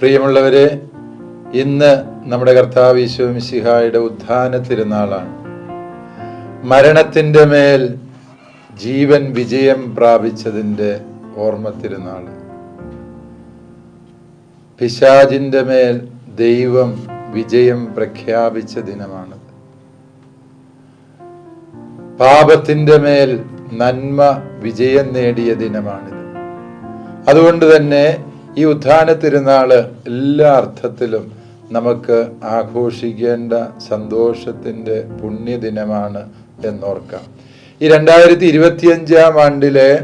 പ്രിയമുള്ളവരെ ഇന്ന് നമ്മുടെ കർത്താവ് ഈശോമിശിഹായുടെ ഉത്ഥാന തിരുനാളാണ്. മരണത്തിന്റെ മേൽ ജീവൻ വിജയം പ്രാപിച്ചതിന്റെ ഓർമ്മ തിരുനാൾ. പിശാജിന്റെ മേൽ ദൈവം വിജയം പ്രഖ്യാപിച്ച ദിനമാണത് പാപത്തിന്റെ മേൽ നന്മ വിജയം നേടിയ ദിനമാണിത്. അതുകൊണ്ട് തന്നെ ഈ ഉത്ഥാന തിരുനാൾ എല്ലാ അർത്ഥത്തിലും നമുക്ക് ആഘോഷിക്കേണ്ട സന്തോഷത്തിന്റെ പുണ്യദിനമാണ് എന്നോർക്കാം. ഈ രണ്ടായിരത്തി ഇരുപത്തിയഞ്ചാം ആണ്ടിലെ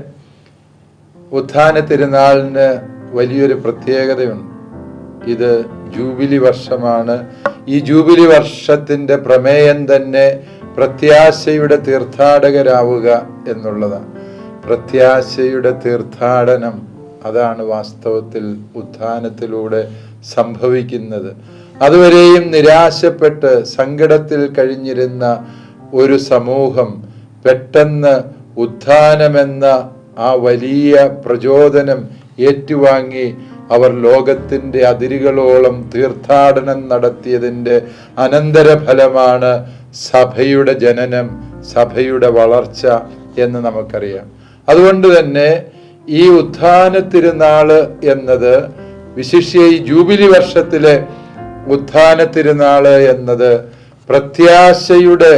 ഉത്ഥാന തിരുനാളിന് വലിയൊരു പ്രത്യേകതയുണ്ട്. ഇത് ജൂബിലി വർഷമാണ്. ഈ ജൂബിലി വർഷത്തിന്റെ പ്രമേയം തന്നെ പ്രത്യാശയുടെ തീർത്ഥാടകരാവുക എന്നുള്ളതാണ്. പ്രത്യാശയുടെ തീർത്ഥാടനം അതാണ് വാസ്തവത്തിൽ ഉത്ഥാനത്തിലൂടെ സംഭവിക്കുന്നത്. അതുവരെയും നിരാശപ്പെട്ട് സങ്കടത്തിൽ കഴിഞ്ഞിരുന്ന ഒരു സമൂഹം പെട്ടെന്ന് ഉത്ഥാനമെന്ന ആ വലിയ പ്രചോദനം ഏറ്റുവാങ്ങി അവർ ലോകത്തിന്റെ അതിരുകളോളം തീർത്ഥാടനം നടത്തിയതിന്റെ അനന്തരഫലമാണ് സഭയുടെ ജനനം സഭയുടെ വളർച്ച എന്ന് നമുക്കറിയാം. അതുകൊണ്ട് തന്നെ ഈ ഉത്ഥാന തിരുനാൾ എന്നത് വിശിഷ്യ ഈ ജൂബിലി വർഷത്തിലെ ഉത്ഥാന തിരുനാൾ എന്നത് പ്രത്യാശയുടെ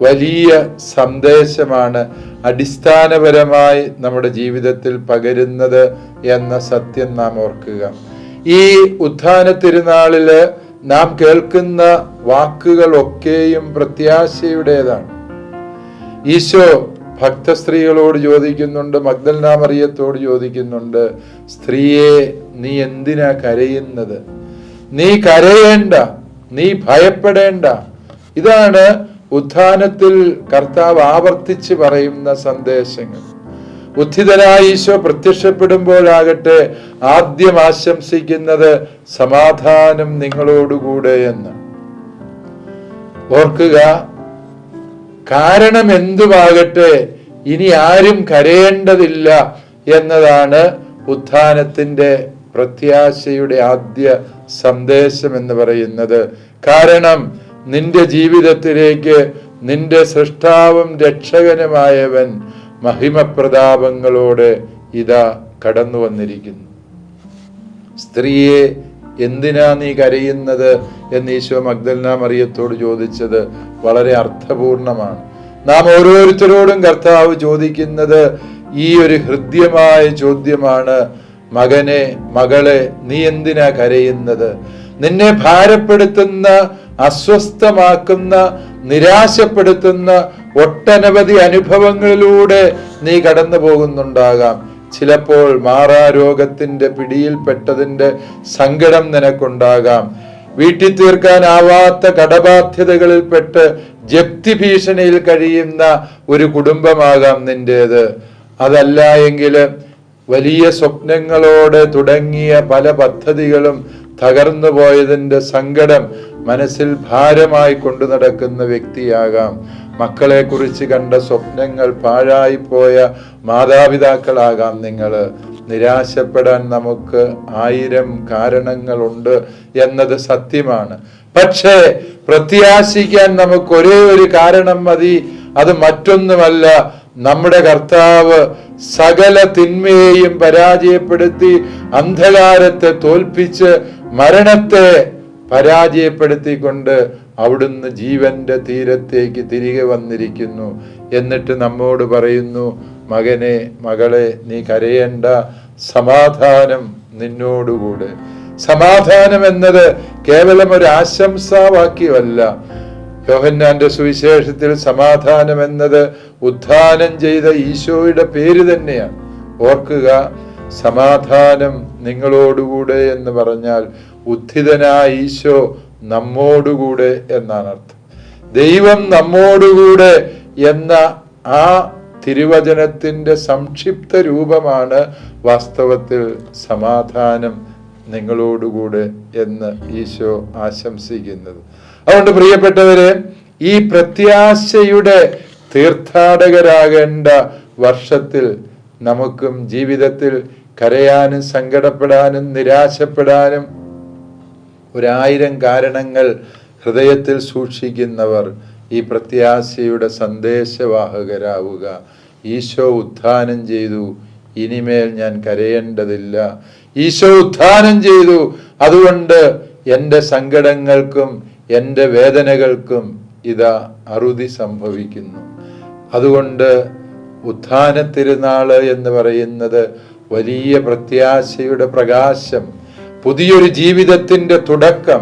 വലിയ സന്ദേശമാണ് അടിസ്ഥാനപരമായി നമ്മുടെ ജീവിതത്തിൽ പകരുന്നത് എന്ന സത്യം നാം ഓർക്കുക. ഈ ഉത്ഥാന തിരുനാളിൽ നാം കേൾക്കുന്ന വാക്കുകളൊക്കെയും പ്രത്യാശയുടേതാണ്. ഈശോ ഭക്തസ്ത്രീകളോട് ചോദിക്കുന്നുണ്ട് മഗ്ദൽനാമറിയത്തോട് ചോദിക്കുന്നുണ്ട് സ്ത്രീയെ നീ എന്തിനാ കരയുന്നത്? നീ കരയേണ്ട നീ ഭയപ്പെടേണ്ട. ഇതാണ് ഉത്ഥാനത്തിൽ കർത്താവ് ആവർത്തിച്ച് പറയുന്ന സന്ദേശങ്ങൾ. ഉദ്ധിതനായ ഈശോ പ്രത്യക്ഷപ്പെടുമ്പോഴാകട്ടെ ആദ്യം ആശംസിക്കുന്നത് സമാധാനം നിങ്ങളോടുകൂടെ എന്ന്. ഓർക്കുക കാരണം എന്തുമാകട്ടെ ഇനി ആരും കരയേണ്ടതില്ല എന്നതാണ് ഉത്ഥാനത്തിന്റെ പ്രത്യാശയുടെ ആദ്യ സന്ദേശം എന്ന് പറയുന്നത്. കാരണം നിന്റെ ജീവിതത്തിലേക്ക് നിന്റെ സൃഷ്ടാവും രക്ഷകനുമായവൻ മഹിമപ്രതാപങ്ങളോടെ ഇതാ കടന്നു വന്നിരിക്കുന്നു സ്ത്രീയെ എന്തിനാ നീ കരയുന്നത് എന്ന് ഈശോ മഗ്ദൽന മറിയത്തോട് ചോദിച്ചത് വളരെ അർത്ഥപൂർണമാണ്. നാം ഓരോരുത്തരോടും കർത്താവ് ചോദിക്കുന്നത് ഈ ഒരു ഹൃദ്യമായ ചോദ്യമാണ് മകനെ മകളെ നീ എന്തിനാ കരയുന്നത്? നിന്നെ ഭാരപ്പെടുത്തുന്ന അസ്വസ്ഥമാക്കുന്ന നിരാശപ്പെടുത്തുന്ന ഒട്ടനവധി അനുഭവങ്ങളിലൂടെ നീ കടന്നു പോകുന്നുണ്ടാകാം ചിലപ്പോൾ മാറാരോഗത്തിന്റെ പിടിയിൽപ്പെട്ടതിന്റെ സങ്കടം നിനക്കുണ്ടാകാം. വീട്ടിൽ തീർക്കാനാവാത്ത കടബാധ്യതകളിൽപ്പെട്ട് ജപ്തി ഭീഷണിയിൽ കഴിയുന്ന ഒരു കുടുംബമാകാം നിന്റേത് അതല്ല എങ്കിൽ വലിയ സ്വപ്നങ്ങളോടെ തുടങ്ങിയ പല പദ്ധതികളും തകർന്നു പോയതിന്റെ സങ്കടം മനസ്സിൽ ഭാരമായി കൊണ്ടു നടക്കുന്ന വ്യക്തിയാകാം. മക്കളെ കുറിച്ച് കണ്ട സ്വപ്നങ്ങൾ പാഴായി പോയ മാതാപിതാക്കളാകാം നിങ്ങൾ നിരാശപ്പെടാൻ നമുക്ക് ആയിരം കാരണങ്ങളുണ്ട് എന്നത് സത്യമാണ്. പക്ഷേ പ്രത്യാശിക്കാൻ നമുക്ക് ഒരേ ഒരു കാരണം മതി. അത് മറ്റൊന്നുമല്ല നമ്മുടെ കർത്താവ് സകല തിന്മയെയും പരാജയപ്പെടുത്തി അന്ധകാരത്തെ തോൽപ്പിച്ച് മരണത്തെ പരാജയപ്പെടുത്തിക്കൊണ്ട് അവിടുന്ന് ജീവന്റെ തീരത്തേക്ക് തിരികെ വന്നിരിക്കുന്നു. എന്നിട്ട് നമ്മോട് പറയുന്നു മകനെ മകളെ നീ കരയേണ്ട. സമാധാനം നിന്നോടുകൂടെ. സമാധാനം എന്നത് കേവലം ഒരു ആശംസാവാക്യമല്ല. യോഹന്നാന്റെ സുവിശേഷത്തിൽ സമാധാനം എന്നത് ഉദ്ധാനം ചെയ്ത ഈശോയുടെ പേര് തന്നെയാണ്. ഓർക്കുക സമാധാനം നിങ്ങളോടുകൂടെ എന്ന് പറഞ്ഞാൽ ഉത്ഥിതനായ ഈശോ നമ്മോടുകൂടെ എന്നാണ് അർത്ഥം. ദൈവം നമ്മോടുകൂടെ എന്ന ആ തിരുവചനത്തിന്റെ സംക്ഷിപ്ത രൂപമാണ് വാസ്തവത്തിൽ സമാധാനം നിങ്ങളോടുകൂടെ എന്ന് ഈശോ ആശംസിക്കുന്നത്. അതുകൊണ്ട് പ്രിയപ്പെട്ടവരെ ഈ പ്രത്യാശയുടെ തീർത്ഥാടകരാകേണ്ട വർഷത്തിൽ നമുക്കും ജീവിതത്തിൽ കരയാനും സങ്കടപ്പെടാനും നിരാശപ്പെടാനും ഒരായിരം കാരണങ്ങൾ ഹൃദയത്തിൽ സൂക്ഷിക്കുന്നവർ ഈ പ്രത്യാശയുടെ സന്ദേശവാഹകരാവുക. ഈശോ ഉത്ഥാനം ചെയ്തു. ഇനിമേൽ ഞാൻ കരയേണ്ടതില്ല. ഈശോ ഉത്ഥാനം ചെയ്തു. അതുകൊണ്ട് എന്റെ സങ്കടങ്ങൾക്കും എന്റെ വേദനകൾക്കും ഇതാ അറുതി സംഭവിക്കുന്നു. അതുകൊണ്ട് ഉത്ഥാന തിരുനാൾ എന്ന് പറയുന്നത് വലിയ പ്രത്യാശയുടെ പ്രകാശം. പുതിയൊരു ജീവിതത്തിന്റെ തുടക്കം.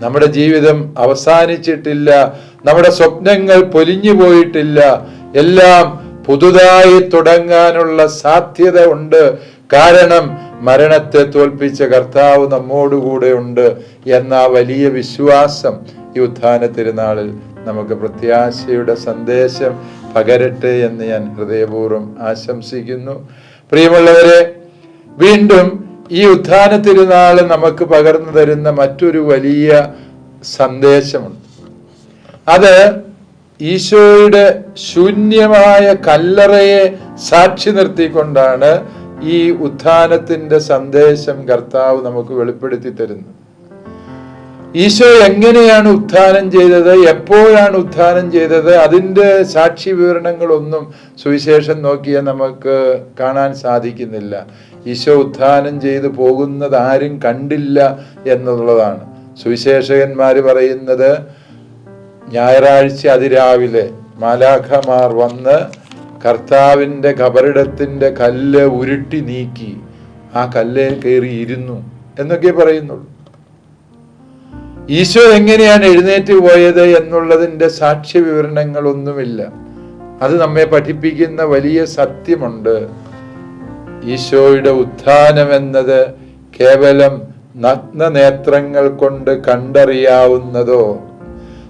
നമ്മുടെ ജീവിതം അവസാനിച്ചിട്ടില്ല. നമ്മുടെ സ്വപ്നങ്ങൾ പൊലിഞ്ഞു പോയിട്ടില്ല. എല്ലാം പുതുതായി തുടങ്ങാനുള്ള സാധ്യത ഉണ്ട്. കാരണം മരണത്തെ തോൽപ്പിച്ച കർത്താവ് നമ്മോടുകൂടെ ഉണ്ട് എന്ന വലിയ വിശ്വാസം ഈ ഉത്ഥാന തിരുനാളിൽ നമുക്ക് പ്രത്യാശയുടെ സന്ദേശം പകരട്ടെ എന്ന് ഞാൻ ഹൃദയപൂർവം ആശംസിക്കുന്നു. പ്രിയമുള്ളവരെ വീണ്ടും ഈ ഉത്ഥാന തിരുനാൾ നമുക്ക് പകർന്നു തരുന്ന മറ്റൊരു വലിയ സന്ദേശമുണ്ട്. അത് ഈശോയുടെ ശൂന്യമായ കല്ലറയെ സാക്ഷി നിർത്തിക്കൊണ്ടാണ് ഈ ഉത്ഥാനത്തിന്റെ സന്ദേശം കർത്താവ് നമുക്ക് വെളിപ്പെടുത്തി തരുന്നത്. ഈശോ എങ്ങനെയാണ് ഉത്ഥാനം ചെയ്തത്? എപ്പോഴാണ് ഉത്ഥാനം ചെയ്തത്? അതിന്റെ സാക്ഷി വിവരണങ്ങളൊന്നും സുവിശേഷം നോക്കിയാൽ നമുക്ക് കാണാൻ സാധിക്കുന്നില്ല. ഈശോ ഉത്ഥാനം ചെയ്തു പോകുന്നത് ആരും കണ്ടില്ല എന്നുള്ളതാണ്. സുവിശേഷകന്മാർ പറയുന്നത് ഞായറാഴ്ച അതിരാവിലെ മാലാഖമാർ വന്ന് കർത്താവിന്റെ കബറിടത്തിന്റെ കല്ല് ഉരുട്ടി നീക്കി. ആ കല്ലിൽ കയറി ഇരുന്നു എന്നൊക്കെ പറയുന്നുള്ളൂ. ഈശോ എങ്ങനെയാണ് എഴുന്നേറ്റ് പോയത് എന്നുള്ളതിന്റെ സാക്ഷ്യ വിവരണങ്ങളൊന്നുമില്ല അത് നമ്മെ പഠിപ്പിക്കുന്ന വലിയ സത്യമുണ്ട്. ഈശോയുടെ ഉത്ഥാനം എന്നത് കേവലം നഗ്ന നേത്രങ്ങൾ കൊണ്ട് കണ്ടറിയാവുന്നതോ?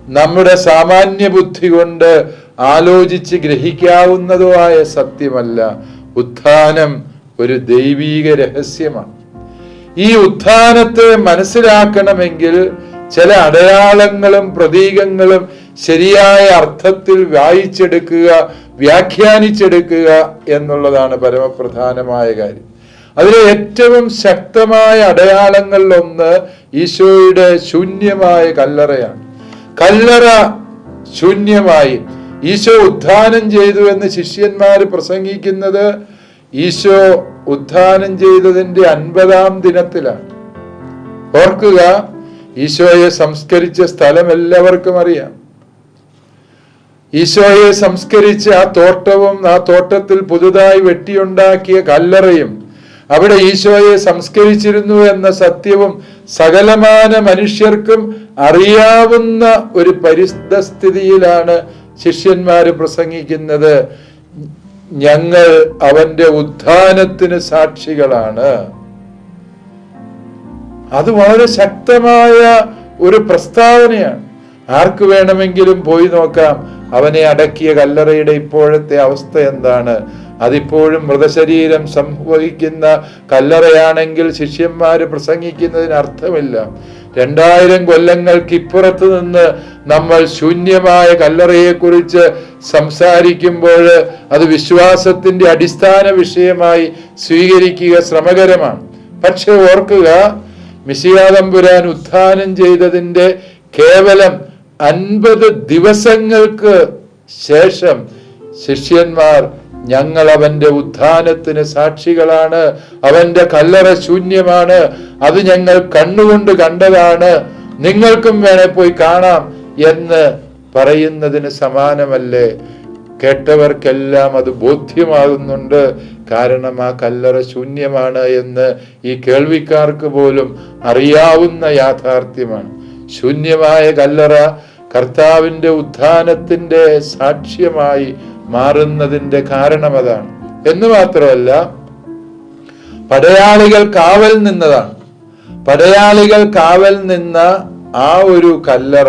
നമ്മുടെ സാമാന്യ ബുദ്ധി കൊണ്ട് ആലോചിച്ച് ഗ്രഹിക്കാവുന്നതോ ആയ സത്യമല്ല. ഉത്ഥാനം ഒരു ദൈവീക രഹസ്യമാണ്. ഈ ഉത്ഥാനത്തെ മനസ്സിലാക്കണമെങ്കിൽ ചില അടയാളങ്ങളും പ്രതീകങ്ങളും ശരിയായ അർത്ഥത്തിൽ വായിച്ചെടുക്കുക വ്യാഖ്യാനിച്ചെടുക്കുക എന്നുള്ളതാണ് പരമപ്രധാനമായ കാര്യം. അതിലെ ഏറ്റവും ശക്തമായ അടയാളങ്ങളിലൊന്ന് ഈശോയുടെ ശൂന്യമായ കല്ലറയാണ്. കല്ലറ ശൂന്യമായി ഈശോ ഉദ്ധാനം ചെയ്തു എന്ന് ശിഷ്യന്മാർ പ്രസംഗിക്കുന്നത് ഈശോ ഉദ്ധാനം ചെയ്തതിന്റെ അൻപതാം ദിനത്തിലാണ്. ഓർക്കുക ഈശോയെ സംസ്കരിച്ച സ്ഥലം എല്ലാവർക്കും അറിയാം. ഈശോയെ സംസ്കരിച്ച ആ തോട്ടവും ആ തോട്ടത്തിൽ പുതുതായി വെട്ടിയുണ്ടാക്കിയ കല്ലറയും അവിടെ ഈശോയെ സംസ്കരിച്ചിരുന്നു എന്ന സത്യവും സകലമാന മനുഷ്യർക്കും അറിയാവുന്ന ഒരു പരിസ്ഥിതിയിലാണ് ശിഷ്യന്മാര് പ്രസംഗിക്കുന്നത്. ഞങ്ങൾ അവന്റെ ഉത്ഥാനത്തിന് സാക്ഷികളാണ്. അത് വളരെ ശക്തമായ ഒരു പ്രസ്താവനയാണ്. ആർക്ക് വേണമെങ്കിലും പോയി നോക്കാം. അവനെ അടക്കിയ കല്ലറയുടെ ഇപ്പോഴത്തെ അവസ്ഥ എന്താണ്? അതിപ്പോഴും മൃതശരീരം സംഭവിക്കുന്ന കല്ലറയാണെങ്കിൽ ശിഷ്യന്മാര് പ്രസംഗിക്കുന്നതിന് അർത്ഥമില്ല. രണ്ടായിരം കൊല്ലങ്ങൾക്ക് ഇപ്പുറത്ത് നിന്ന് നമ്മൾ ശൂന്യമായ കല്ലറയെക്കുറിച്ച് സംസാരിക്കുമ്പോൾ അത് വിശ്വാസത്തിന്റെ അടിസ്ഥാന വിഷയമായി സ്വീകരിക്കുക ശ്രമകരമാണ്. പക്ഷെ ഓർക്കുക മിശിയാതമ്പുരാൻ ഉത്ഥാനം ചെയ്തതിന്റെ കേവലം അൻപത് ദിവസങ്ങൾക്ക് ശേഷം ശിഷ്യന്മാർ ഞങ്ങൾ അവന്റെ ഉത്ഥാനത്തിന് സാക്ഷികളാണ്. അവന്റെ കല്ലറ ശൂന്യമാണ്. അത് ഞങ്ങൾ കണ്ണുകൊണ്ട് കണ്ടതാണ്. നിങ്ങൾക്കും വേണേ പോയി കാണാം എന്ന് പറയുന്നതിന് സമാനമല്ലേ? കേട്ടവർക്കെല്ലാം അത് ബോധ്യമാകുന്നുണ്ട്. കാരണം ആ കല്ലറ ശൂന്യമാണ് എന്ന് ഈ കേൾവിക്കാർക്ക് പോലും അറിയാവുന്ന യാഥാർത്ഥ്യമാണ്. ശൂന്യമായ കല്ലറ കർത്താവിന്റെ ഉത്ഥാനത്തിന്റെ സാക്ഷ്യമായി മാറുന്നതിന്റെ കാരണം അതാണ് എന്ന് മാത്രമല്ല പടയാളികൾ കാവൽ നിന്നതാണ്. പടയാളികൾ കാവൽ നിന്ന ആ ഒരു കല്ലറ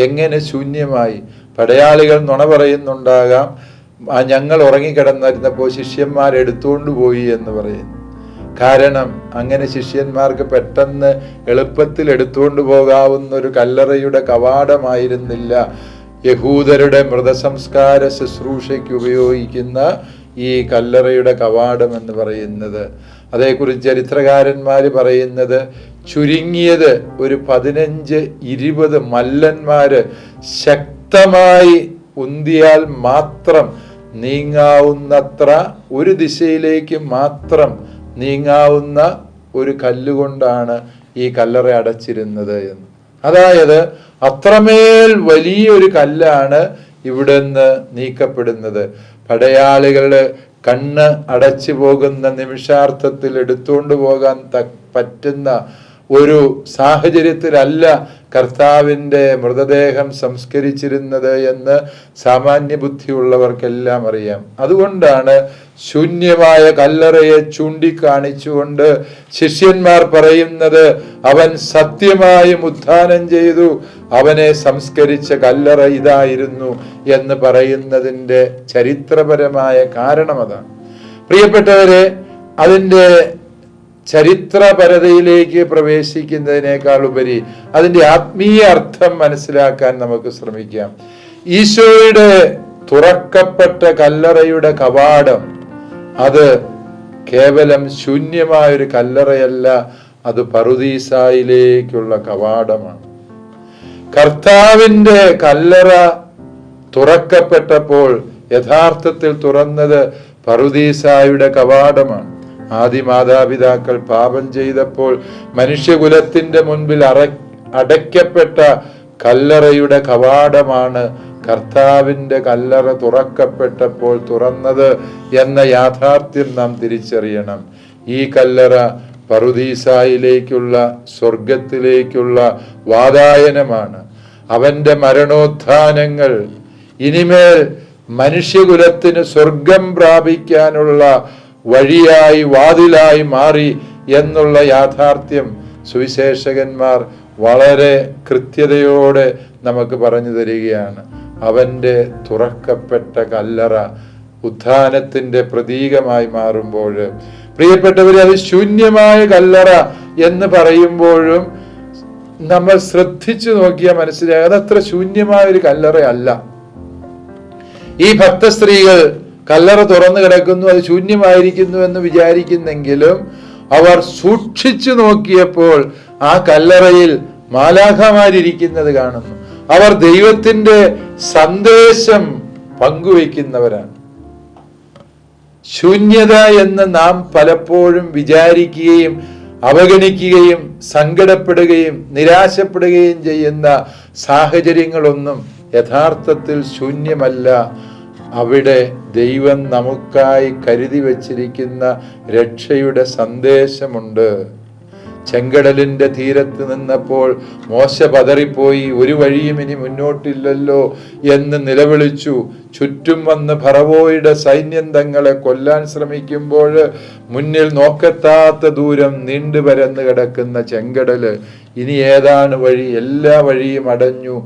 എങ്ങനെ ശൂന്യമായി? പടയാളികൾ നുണ പറയുന്നുണ്ടാകാം. ഞങ്ങൾ ഉറങ്ങിക്കിടന്നിരുന്നപ്പോൾ ശിഷ്യന്മാരെടുത്തുകൊണ്ട് പോയി എന്ന് പറയുന്നു. കാരണം അങ്ങനെ ശിഷ്യന്മാർക്ക് പെട്ടെന്ന് എളുപ്പത്തിൽ എടുത്തുകൊണ്ട് പോകാവുന്ന ഒരു കല്ലറയുടെ കവാടമായിരുന്നില്ല. യഹൂദരുടെ മൃതസംസ്കാര ശുശ്രൂഷയ്ക്ക് ഉപയോഗിക്കുന്ന ഈ കല്ലറയുടെ കവാടം എന്ന് പറയുന്നത്. അതേക്കുറിച്ച് ചരിത്രകാരന്മാർ പറയുന്നത് ചുരുങ്ങിയത് ഒരു പതിനഞ്ച് ഇരുപത് മല്ലന്മാര് ശക്തമായി ഉന്തിയാൽ മാത്രം നീങ്ങാവുന്നത്ര ഒരു ദിശയിലേക്ക് മാത്രം നീങ്ങാവുന്ന ഒരു കല്ലുകൊണ്ടാണ് ഈ കല്ലറ അടച്ചിരുന്നത് എന്ന്. അതായത് അത്രമേൽ വലിയൊരു കല്ലാണ് ഇവിടുന്ന് നീക്കപ്പെടുന്നത്. പടയാളികളുടെ കണ്ണ് അടച്ചു പോകുന്ന നിമിഷാർത്ഥത്തിൽ എടുത്തുകൊണ്ട് പോകാൻ പറ്റുന്ന ഒരു സാഹചര്യത്തിലല്ല കർത്താവിന്റെ മൃതദേഹം സംസ്കരിച്ചിരുന്നത് എന്ന് സാമാന്യ ബുദ്ധിയുള്ളവർക്കെല്ലാം അറിയാം. അതുകൊണ്ടാണ് ശൂന്യമായ കല്ലറയെ ചൂണ്ടിക്കാണിച്ചുകൊണ്ട് ശിഷ്യന്മാർ പറയുന്നത് അവൻ സത്യമായും ഉത്ഥാനം ചെയ്തു അവനെ സംസ്കരിച്ച കല്ലറ ഇതായിരുന്നു എന്ന് പറയുന്നതിന്റെ ചരിത്രപരമായ കാരണം അതാണ്. പ്രിയപ്പെട്ടവരെ അതിന്റെ ചരിത്രപരതയിലേക്ക് പ്രവേശിക്കുന്നതിനേക്കാൾ ഉപരി അതിന്റെ ആത്മീയ അർത്ഥം മനസ്സിലാക്കാൻ നമുക്ക് ശ്രമിക്കാം. ഈശോയുടെ തുറക്കപ്പെട്ട കല്ലറയുടെ കവാടം അത് കേവലം ശൂന്യമായൊരു കല്ലറയല്ല അത് പറുദീസായിലേക്കുള്ള കവാടമാണ്. കർത്താവിന്റെ കല്ലറ തുറക്കപ്പെട്ടപ്പോൾ യഥാർത്ഥത്തിൽ തുറന്നത് പറുദീസായുടെ കവാടമാണ്. ആദി മാതാപിതാക്കൾ പാപം ചെയ്തപ്പോൾ മനുഷ്യകുലത്തിന്റെ മുൻപിൽ അറ അടയ്ക്കപ്പെട്ട കല്ലറയുടെ കവാടമാണ് കർത്താവിന്റെ കല്ലറ തുറക്കപ്പെട്ടപ്പോൾ തുറന്നത് എന്ന യാഥാർത്ഥ്യം നാം തിരിച്ചറിയണം. ഈ കല്ലറ പറുദീസായിലേക്കുള്ള സ്വർഗത്തിലേക്കുള്ള വാതായനമാണ്. അവന്റെ മരണോത്ഥാനങ്ങൾ ഇനിമേൽ മനുഷ്യകുലത്തിന് സ്വർഗം പ്രാപിക്കാനുള്ള വഴിയായി വാതിലായി മാറി എന്നുള്ള യാഥാർത്ഥ്യം സുവിശേഷകന്മാർ വളരെ കൃത്യതയോടെ നമുക്ക് പറഞ്ഞു തരികയാണ്. അവന്റെ തുറക്കപ്പെട്ട കല്ലറ ഉത്ഥാനത്തിന്റെ പ്രതീകമായി മാറുമ്പോൾ പ്രിയപ്പെട്ടവരെ അത് ശൂന്യമായ കല്ലറ എന്ന് പറയുമ്പോഴും നമ്മൾ ശ്രദ്ധിച്ചു നോക്കിയാൽ മനസ്സിലാകും അതത്ര ശൂന്യമായ ഒരു കല്ലറയല്ല. ഈ ഭക്തസ്ത്രീകൾ കല്ലറ തുറന്നു കിടക്കുന്നു അത് ശൂന്യമായിരിക്കുന്നു എന്ന് വിചാരിക്കുന്നെങ്കിലും അവർ സൂക്ഷിച്ചു നോക്കിയപ്പോൾ ആ കല്ലറയിൽ മാലാഖമാരിരിക്കുന്നത് കാണുന്നു. അവർ ദൈവത്തിന്റെ സന്ദേശം പങ്കുവയ്ക്കുന്നവരാണ്. ശൂന്യത എന്ന് നാം പലപ്പോഴും വിചാരിക്കുകയും അവഗണിക്കുകയും സങ്കടപ്പെടുകയും നിരാശപ്പെടുകയും ചെയ്യുന്ന സാഹചര്യങ്ങളൊന്നും യഥാർത്ഥത്തിൽ ശൂന്യമല്ല. അവിടെ ദൈവം നമുക്കായി കരുതി വച്ചിരിക്കുന്ന രക്ഷയുടെ സന്ദേശമുണ്ട്. ചെങ്കടലിന്റെ തീരത്ത് നിന്നപ്പോൾ മോശ പതറിപ്പോയി ഒരു വഴിയും ഇനി മുന്നോട്ടില്ലല്ലോ എന്ന് നിലവിളിച്ചു. ചുറ്റും വന്ന് ഫറവോയുടെ സൈന്യം തങ്ങളെ കൊല്ലാൻ ശ്രമിക്കുമ്പോൾ മുന്നിൽ നോക്കത്താത്ത ദൂരം നീണ്ടു പരന്ന് കിടക്കുന്ന ചെങ്കടൽ ഇനി ഏതാണ് വഴി? എല്ലാ വഴിയും അടഞ്ഞു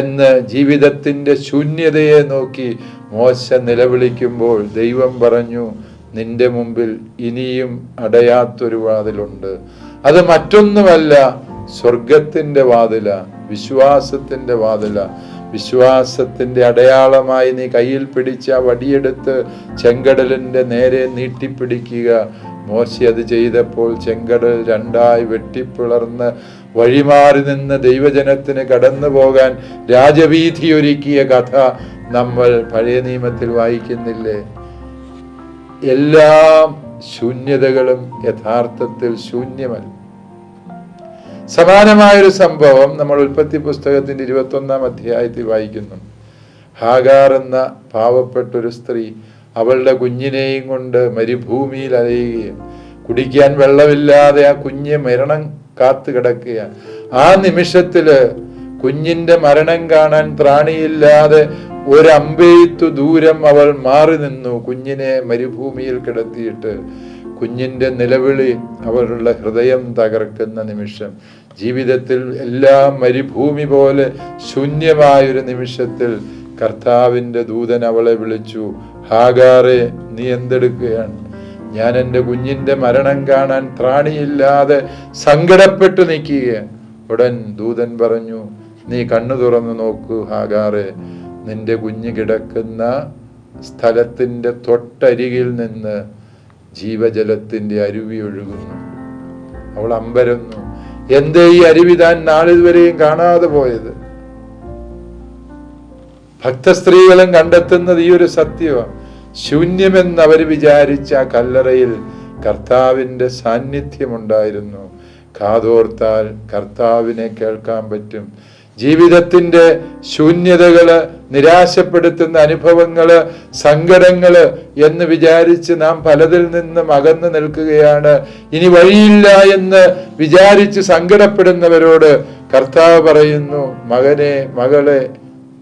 എന്ന് ജീവിതത്തിന്റെ ശൂന്യതയെ നോക്കി മോശ നിലവിളിക്കുമ്പോൾ ദൈവം പറഞ്ഞു നിന്റെ മുമ്പിൽ ഇനിയും അടയാത്തൊരു വാതിലുണ്ട്. അത് മറ്റൊന്നുമല്ല സ്വർഗത്തിന്റെ വാതില വിശ്വാസത്തിന്റെ വാതില. വിശ്വാസത്തിന്റെ അടയാളമായി നീ കയ്യിൽ പിടിച്ച വടിയെടുത്ത് ചെങ്കടലിന്റെ നേരെ നീട്ടിപ്പിടിക്കുക. മോശ അത് ചെയ്തപ്പോൾ ചെങ്കടൽ രണ്ടായി വെട്ടിപ്പിളർന്ന് വഴിമാറി നിന്ന് ദൈവജനത്തിന് കടന്നു പോകാൻ രാജവീതി ഒരുക്കിയ കഥ നമ്മൾ പഴയ നിയമത്തിൽ വായിക്കുന്നില്ലേ? എല്ലാ ശൂന്യതകളും യഥാർത്ഥത്തിൽ ശൂന്യമല്ല. സമാനമായൊരു സംഭവം നമ്മൾ ഉൽപ്പത്തി പുസ്തകത്തിന്റെ ഇരുപത്തി ഒന്നാം അധ്യായത്തിൽ വായിക്കുന്നു. ഹാഗാർ എന്ന പാവപ്പെട്ടൊരു സ്ത്രീ അവളുടെ കുഞ്ഞിനെയും കൊണ്ട് മരുഭൂമിയിൽ അലയുകയും കുടിക്കാൻ വെള്ളമില്ലാതെ ആ കുഞ്ഞ് മരണം കാത്തു കിടക്കുക ആ നിമിഷത്തിൽ കുഞ്ഞിന്റെ മരണം കാണാൻ ത്രാണിയില്ലാതെ ഒരമ്പെയ്ത്തു ദൂരം അവൾ മാറി നിന്നു. കുഞ്ഞിനെ മരുഭൂമിയിൽ കിടത്തിയിട്ട് കുഞ്ഞിന്റെ നിലവിളി അവളുടെ ഹൃദയം തകർക്കുന്ന നിമിഷം ജീവിതത്തിൽ എല്ലാ മരുഭൂമി പോലെ ശൂന്യമായൊരു നിമിഷത്തിൽ കർത്താവിന്റെ ദൂതൻ അവളെ വിളിച്ചു ഹാഗാറെ നീ എന്തെടുക്കുകയാണ്? ഞാൻ എന്റെ കുഞ്ഞിന്റെ മരണം കാണാൻ ത്രാണിയില്ലാതെ സങ്കടപ്പെട്ടു നിൽക്കുകയാണ്. ഉടൻ ദൂതൻ പറഞ്ഞു നീ കണ്ണു തുറന്നു നോക്കൂ ഹാഗാറെ. നിന്റെ കുഞ്ഞ് കിടക്കുന്ന സ്ഥലത്തിന്റെ തൊട്ടരികിൽ നിന്ന് ജീവജലത്തിന്റെ അരുവി ഒഴുകുന്നു. അവൾ അമ്പരന്നു എന്തേ ഈ അരുവി താൻ നാളിതുവരെയും കാണാതെ പോയത്? ഭക്തസ്ത്രീകളും കണ്ടെത്തുന്നത് ഈ ഒരു സത്യമാണ് ശൂന്യമെന്ന് അവർ വിചാരിച്ച ആ കല്ലറയിൽ കർത്താവിന്റെ സാന്നിധ്യമുണ്ടായിരുന്നു. കാതോർത്താൽ കർത്താവിനെ കേൾക്കാൻ പറ്റും. ജീവിതത്തിന്റെ ശൂന്യതകൾ നിരാശപ്പെടുത്തുന്ന അനുഭവങ്ങൾ സങ്കടങ്ങൾ എന്ന് വിചാരിച്ച് നാം പലതിൽ നിന്നും അകന്നു നിൽക്കുകയാണ്. ഇനി വഴിയില്ല എന്ന് വിചാരിച്ച് സങ്കടപ്പെടുന്നവരോട് കർത്താവ് പറയുന്നു മകനെ മകളെ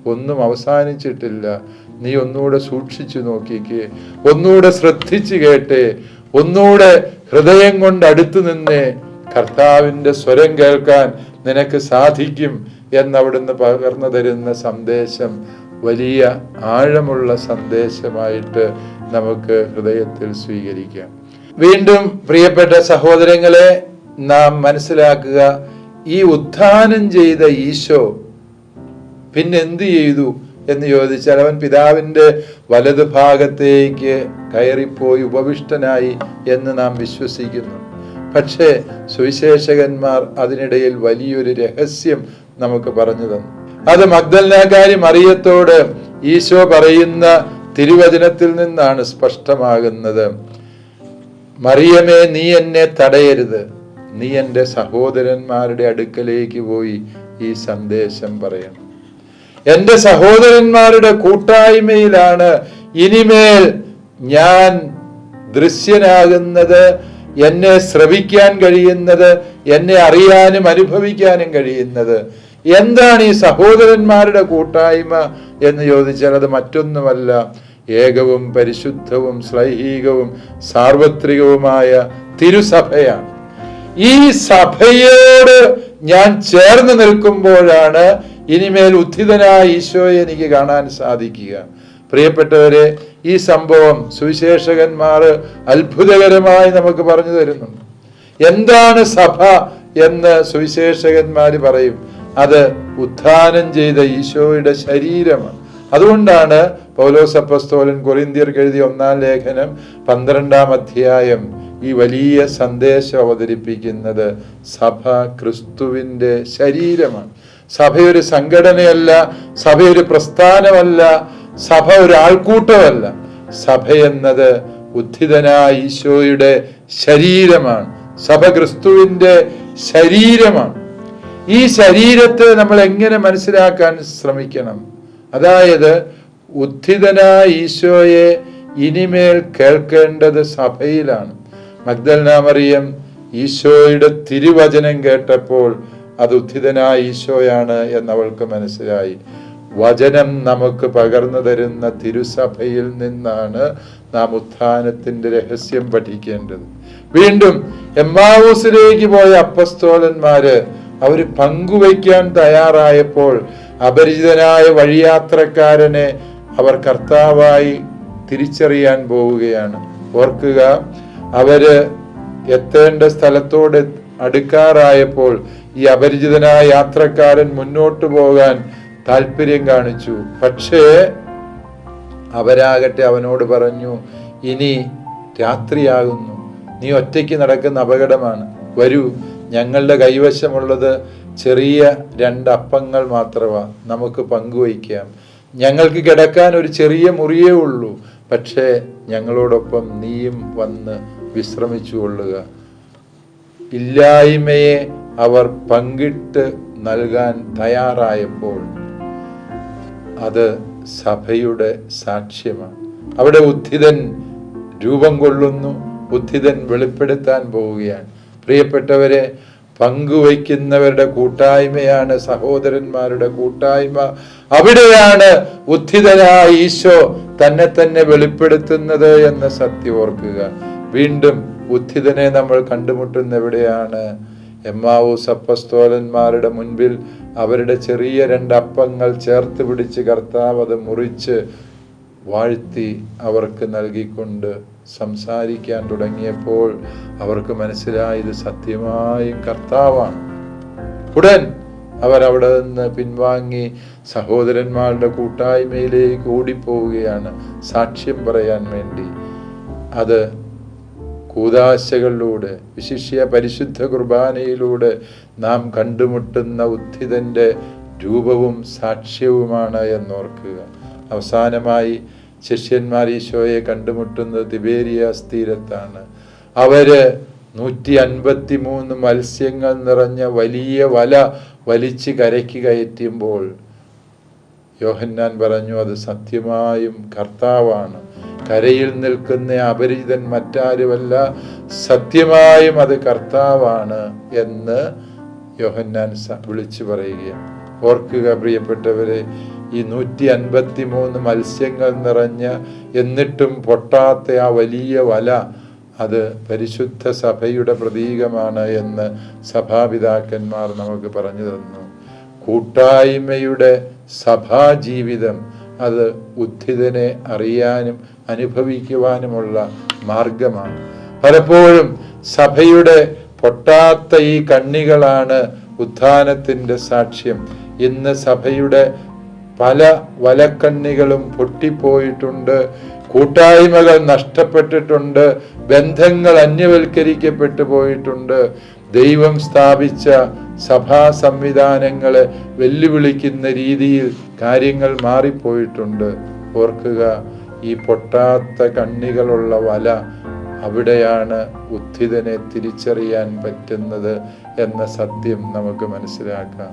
ഒന്നും അവസാനിച്ചിട്ടില്ല. നീ ഒന്നുകൂടെ സൂക്ഷിച്ചു നോക്കിക്കേ. ഒന്നുകൂടെ ശ്രദ്ധിച്ചു കേട്ടേ. ഒന്നുകൂടെ ഹൃദയം കൊണ്ട് അടുത്തു നിന്നേ. കർത്താവിന്റെ സ്വരം കേൾക്കാൻ നിനക്ക് സാധിക്കും. എന്നവിടുന്ന് പകർന്നു തരുന്ന സന്ദേശം വലിയ ആഴമുള്ള സന്ദേശമായിട്ട് നമുക്ക് ഹൃദയത്തിൽ സ്വീകരിക്കാം. വീണ്ടും പ്രിയപ്പെട്ട സഹോദരങ്ങളെ നാം മനസ്സിലാക്കുക ഈ ഉത്ഥാനം ചെയ്ത ഈശോ പിന്നെ എന്ത് ചെയ്തു എന്ന് ചോദിച്ചാൽ അവൻ പിതാവിന്റെ വലതു ഭാഗത്തേക്ക് കയറിപ്പോയി ഉപവിഷ്ടനായി എന്ന് നാം വിശ്വസിക്കുന്നു. പക്ഷേ സുവിശേഷകന്മാർ അതിനിടയിൽ വലിയൊരു രഹസ്യം നമുക്ക് പറഞ്ഞു തന്നു. അത് മഗ്ദലനാകാരി മറിയത്തോട് ഈശോ പറയുന്ന തിരുവചനത്തിൽ നിന്നാണ് സ്പഷ്ടമാകുന്നത്. മറിയമേ നീ എന്നെ തടയരുത്. നീ എന്റെ സഹോദരന്മാരുടെ അടുക്കലേക്ക് പോയി ഈ സന്ദേശം പറയണം. എന്റെ സഹോദരന്മാരുടെ കൂട്ടായ്മയിലാണ് ഇനിമേൽ ഞാൻ ദൃശ്യനാകുന്നത് എന്നെ ശ്രവിക്കാൻ കഴിയുന്നത് എന്നെ അറിയാനും അനുഭവിക്കാനും കഴിയുന്നത്. എന്താണ് ഈ സഹോദരന്മാരുടെ കൂട്ടായ്മ എന്ന് ചോദിച്ചാൽ അത് മറ്റൊന്നുമല്ല. ഏകവും പരിശുദ്ധവും ശ്ലൈഹികവും സാർവത്രികവുമായ തിരുസഭയാണ്. ഈ സഭയോട് ഞാൻ ചേർന്ന് നിൽക്കുമ്പോഴാണ് ഇനിമേൽ ഉദ്ധിതനായ ഈശോയെ എനിക്ക് കാണാൻ സാധിക്കുക. പ്രിയപ്പെട്ടവരെ ഈ സംഭവം സുവിശേഷകന്മാർ അത്ഭുതകരമായി നമുക്ക് പറഞ്ഞു തരുന്നുണ്ട്. എന്താണ് സഭ എന്ന് സുവിശേഷകന്മാർ പറയും. അത് ഉദ്ധാനം ചെയ്ത ഈശോയുടെ ശരീരമാണ്. അതുകൊണ്ടാണ് പൗലോസ് അപ്പസ്തോലൻ കൊറിന്ത്യർക്ക് എഴുതിയ ഒന്നാം ലേഖനം പന്ത്രണ്ടാം അധ്യായം ഈ വലിയ സന്ദേശം അവതരിപ്പിക്കുന്നത് സഭ ക്രിസ്തുവിന്റെ ശരീരമാണ്. സഭയൊരു സംഘടനയല്ല സഭയൊരു പ്രസ്ഥാനമല്ല സഭ ഒരു ആൾക്കൂട്ടമല്ല. സഭ എന്നത് ഉദ്ധിതനായ ഈശോയുടെ ശരീരമാണ്. സഭ ക്രിസ്തുവിന്റെ ശരീരമാണ്. ഈ ശരീരത്തെ നമ്മൾ എങ്ങനെ മനസ്സിലാക്കാൻ ശ്രമിക്കണം? അതായത് ഉദ്ധിതനായ ഈശോയെ ഇനിമേൽ കേൾക്കേണ്ടത് സഭയിലാണ്. മഗ്ദൽനാമറിയം ഈശോയുടെ തിരുവചനം കേട്ടപ്പോൾ അത് ഉദ്ധിതനായ ഈശോയാണ് എന്നവൾക്ക് മനസ്സിലായി. വചനം നമുക്ക് പകർന്നു തരുന്ന തിരുസഭയിൽ നിന്നാണ് നാം ഉത്ഥാനത്തിന്റെ രഹസ്യം പഠിക്കേണ്ടത്. വീണ്ടും എമ്മാവൂസിലേക്ക് പോയ അപ്പസ്തോലന്മാര് അവർ പങ്കുവയ്ക്കാൻ തയ്യാറായപ്പോൾ അപരിചിതനായ വഴിയാത്രക്കാരനെ അവർ കർത്താവായി തിരിച്ചറിയാൻ പോവുകയാണ്. ഓർക്കുക അവർ എത്തേണ്ട സ്ഥലത്തോട് അടുക്കാറായപ്പോൾ ഈ അപരിചിതനായ യാത്രക്കാരൻ മുന്നോട്ട് പോകാൻ താല്പര്യം കാണിച്ചു. പക്ഷേ അവരാകട്ടെ അവനോട് പറഞ്ഞു ഇനി രാത്രിയാകുന്നു. നീ ഒറ്റയ്ക്ക് നടക്കുന്ന അപകടമാണ്. വരൂ ഞങ്ങളുടെ കൈവശമുള്ളത് ചെറിയ രണ്ട് അപ്പങ്ങൾ മാത്രമാണ് നമുക്ക് പങ്കുവയ്ക്കാം. ഞങ്ങൾക്ക് കിടക്കാൻ ഒരു ചെറിയ മുറിയേ ഉള്ളൂ. പക്ഷേ ഞങ്ങളോടൊപ്പം നീയും വന്ന് വിശ്രമിച്ചു കൊള്ളുക. ഇല്ലായ്മയെ അവർ പങ്കിട്ട് നൽകാൻ തയ്യാറായപ്പോൾ അത് സഭയുടെ സാക്ഷ്യമാണ്. അവിടെ ഉദ്ധിതൻ രൂപം കൊള്ളുന്നു ഉദ്ധിതൻ വെളിപ്പെടുത്താൻ പോവുകയാണ്. പ്രിയപ്പെട്ടവരെ പങ്കുവയ്ക്കുന്നവരുടെ കൂട്ടായ്മയാണ് സഹോദരന്മാരുടെ കൂട്ടായ്മ. അവിടെയാണ് ഉദ്ധിതനായ ഈശോ തന്നെ തന്നെ വെളിപ്പെടുത്തുന്നത് എന്ന സത്യം ഓർക്കുക. വീണ്ടും ഉദ്ധിതനെ നമ്മൾ കണ്ടുമുട്ടുന്ന എവിടെയാണ് എമ്മാവൂസ് അപ്പസ്തോലന്മാരുടെ മുൻപിൽ അവരുടെ ചെറിയ രണ്ട് അപ്പങ്ങൾ ചേർത്ത് പിടിച്ച് കർത്താവ് അത് മുറിച്ച് വാഴ്ത്തി അവർക്ക് നൽകിക്കൊണ്ട് സംസാരിക്കാൻ തുടങ്ങിയപ്പോൾ അവർക്ക് മനസ്സിലായത് സത്യമായും കർത്താവാണ്. ഉടൻ അവർ അവിടെ നിന്ന് പിൻവാങ്ങി സഹോദരന്മാരുടെ കൂട്ടായ്മയിലേക്ക് ഓടിപ്പോവുകയാണ് സാക്ഷ്യം പറയാൻ വേണ്ടി. അത് കൂതാശകളിലൂടെ വിശിഷ്യ പരിശുദ്ധ കുർബാനയിലൂടെ നാം കണ്ടുമുട്ടുന്ന ഉദ്ധിതന്റെ രൂപവും സാക്ഷ്യവുമാണ് എന്നോർക്കുക. അവസാനമായി ശിഷ്യന്മാർ ഈശോയെ കണ്ടുമുട്ടുന്നത് തിബേരിയാസ് തീരത്താണ്. അവർ നൂറ്റി അൻപത്തി മൂന്ന് മത്സ്യങ്ങൾ നിറഞ്ഞ വലിയ വല വലിച്ച് കരയ്ക്ക് കയറ്റുമ്പോൾ യോഹന്നാൻ പറഞ്ഞു അത് സത്യമായും കർത്താവാണ്. കരയിൽ നിൽക്കുന്ന അപരിചിതൻ മറ്റാരുമല്ല സത്യമായും അത് കർത്താവാണ് എന്ന് യോഹന്നാൻ വിളിച്ചു പറയുകയാണ്. ഓർക്കുക പ്രിയപ്പെട്ടവരെ ഈ നൂറ്റി അൻപത്തി മൂന്ന് മത്സ്യങ്ങൾ നിറഞ്ഞ എന്നിട്ടും പൊട്ടാത്ത ആ വലിയ വല അത് പരിശുദ്ധ സഭയുടെ പ്രതീകമാണ് എന്ന് സഭാപിതാക്കന്മാർ നമുക്ക് പറഞ്ഞു തന്നു. കൂട്ടായ്മയുടെ സഭാജീവിതം അത് ഉദ്ധിതനെ അറിയാനും അനുഭവിക്കുവാനുമുള്ള മാർഗമാണ്. പലപ്പോഴും സഭയുടെ പൊട്ടാത്ത ഈ കണ്ണികളാണ് ഉത്ഥാനത്തിന്റെ സാക്ഷ്യം. ഇന്ന് സഭയുടെ പല വലക്കണ്ണികളും പൊട്ടിപ്പോയിട്ടുണ്ട് കൂട്ടായ്മകൾ നഷ്ടപ്പെട്ടിട്ടുണ്ട് ബന്ധങ്ങൾ അന്യവൽക്കരിക്കപ്പെട്ടു പോയിട്ടുണ്ട്. ദൈവം സ്ഥാപിച്ച സഭാ സംവിധാനങ്ങളെ വെല്ലുവിളിക്കുന്ന രീതിയിൽ കാര്യങ്ങൾ മാറിപ്പോയിട്ടുണ്ട്. ഓർക്കുക ഈ പൊട്ടാത്ത കണ്ണികളുള്ള വല അവിടെയാണ് ഉദ്ധിതനെ തിരിച്ചറിയാൻ പറ്റുന്നത് എന്ന സത്യം നമുക്ക് മനസ്സിലാക്കാം.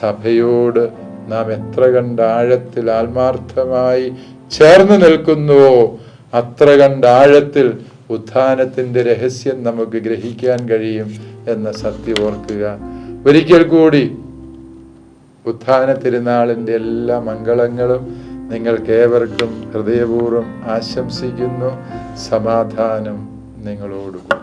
സഭയോട് നാം എത്ര കണ്ട് ആഴത്തിൽ ആത്മാർത്ഥമായി ചേർന്ന് നിൽക്കുന്നുവോ അത്ര കണ്ട് ആഴത്തിൽ ഉത്ഥാനത്തിന്റെ രഹസ്യം നമുക്ക് ഗ്രഹിക്കാൻ കഴിയും എന്ന സത്യം ഓർക്കുക. ഒരിക്കൽ കൂടി ഉത്ഥാന തിരുനാളിന്റെ എല്ലാ മംഗളങ്ങളും നിങ്ങൾക്കേവർക്കും ഹൃദയപൂർവം ആശംസിക്കുന്നു. സമാധാനം നിങ്ങളോടുകൂടി.